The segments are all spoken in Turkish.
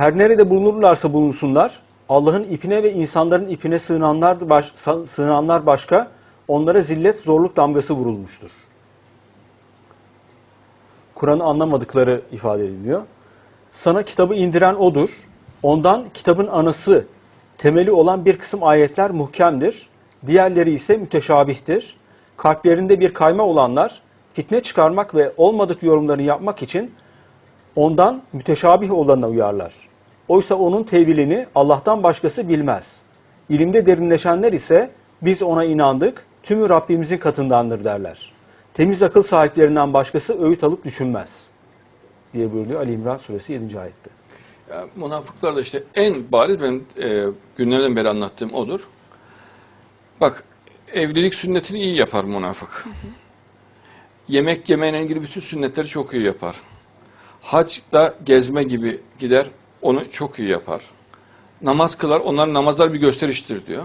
Her nerede bulunurlarsa bulunsunlar, Allah'ın ipine ve insanların ipine sığınanlar, baş, sığınanlar başka, onlara zillet, zorluk damgası vurulmuştur. Kur'an'ı anlamadıkları ifade ediliyor. Sana kitabı indiren O'dur. Ondan kitabın anası, temeli olan bir kısım ayetler muhkemdir. Diğerleri ise müteşabihtir. Kalplerinde bir kayma olanlar, fitne çıkarmak ve olmadık yorumlarını yapmak için ondan müteşabih olanına uyarlar. Oysa onun tevilini Allah'tan başkası bilmez. İlimde derinleşenler ise biz ona inandık, tümü Rabbimizin katındandır derler. Temiz akıl sahiplerinden başkası öğüt alıp düşünmez diye buyuruyor Ali İmran suresi 7. ayette. Ya, münafıklar da işte en bariz benim e, günlerden beri anlattığım odur. Bak evlilik sünnetini iyi yapar münafık. Yemek yemeyle ilgili bütün sünnetleri çok iyi yapar. Hacda gezme gibi gider onu çok iyi yapar. Namaz kılar onların namazlar bir gösteriştir diyor.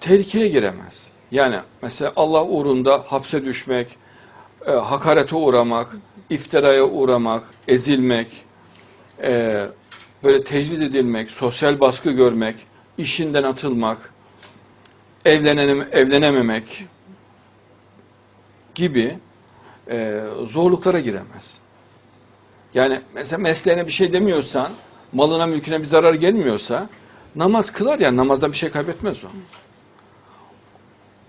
Tehlikeye giremez. Yani mesela Allah uğrunda hapse düşmek, e, hakarete uğramak, iftiraya uğramak, ezilmek, e, böyle tecrid edilmek, sosyal baskı görmek, işinden atılmak, evlenem evlenememek gibi e, zorluklara giremez. Yani mesela mesleğine bir şey demiyorsan, malına mülküne bir zarar gelmiyorsa namaz kılar ya namazda bir şey kaybetmez o.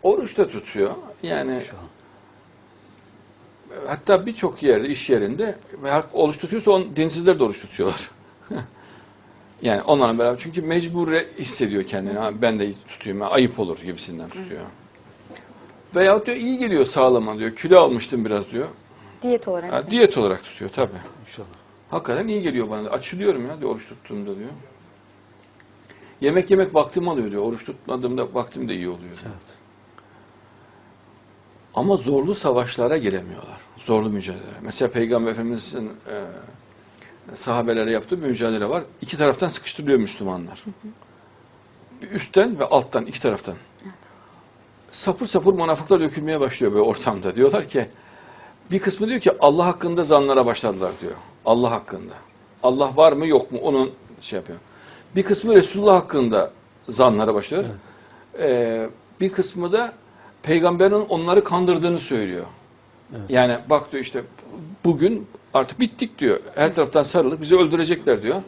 Oruç da tutuyor. Yani hatta birçok yerde, iş yerinde oruç tutuyorsa on, dinsizler de oruç tutuyorlar. yani onlarla beraber çünkü mecbur hissediyor kendini. Ha, ben de tutayım, ha, ayıp olur gibisinden tutuyor. Veyahut diyor iyi geliyor sağlama diyor. Kilo almıştım biraz diyor. Diyet olarak. Ha, diyet olarak tutuyor tabii. İnşallah. Hakikaten iyi geliyor bana. Açılıyorum ya diyor oruç tuttuğumda diyor. Yemek yemek vaktim alıyor diyor. Oruç tutmadığımda vaktim de iyi oluyor. diyor. Ama zorlu savaşlara giremiyorlar. Zorlu mücadele. Mesela Peygamber Efendimiz'in e, sahabelere yaptığı bir mücadele var. İki taraftan sıkıştırılıyor Müslümanlar. Bir üstten ve alttan iki taraftan. Sapır sapır münafıklar dökülmeye başlıyor böyle ortamda. Diyorlar ki bir kısmı diyor ki Allah hakkında zanlara başladılar diyor. Allah hakkında. Allah var mı yok mu onun şey yapıyor. Bir kısmı Resulullah hakkında zanlara başlıyor. Ee, bir kısmı da peygamberin onları kandırdığını söylüyor. Yani bak diyor işte bugün artık bittik diyor. Her taraftan sarılıp bizi öldürecekler diyor.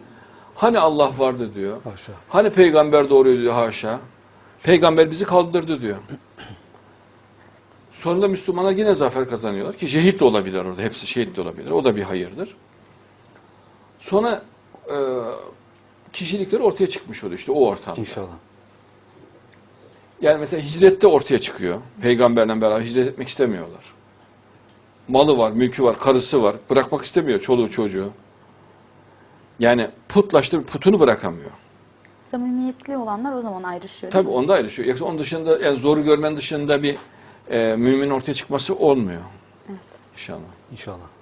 Hani Allah vardı diyor. Haşa. Hani peygamber doğruydu diyor haşa. Peygamber bizi kaldırdı diyor. Sonunda Müslümanlar yine zafer kazanıyorlar ki şehit de olabilir orada. Hepsi şehit de olabilir. O da bir hayırdır. Sonra e, kişilikleri ortaya çıkmış oluyor işte o ortamda. İnşallah. Yani mesela hicrette ortaya çıkıyor. Peygamberle beraber hicret etmek istemiyorlar. Malı var, mülkü var, karısı var. Bırakmak istemiyor çoluğu çocuğu. Yani putlaştı, putunu bırakamıyor. Samimiyetli olanlar o zaman ayrışıyor. Tabii onda ayrışıyor. Yoksa onun dışında, yani zoru görmenin dışında bir e, mümin ortaya çıkması olmuyor. Evet. İnşallah. İnşallah.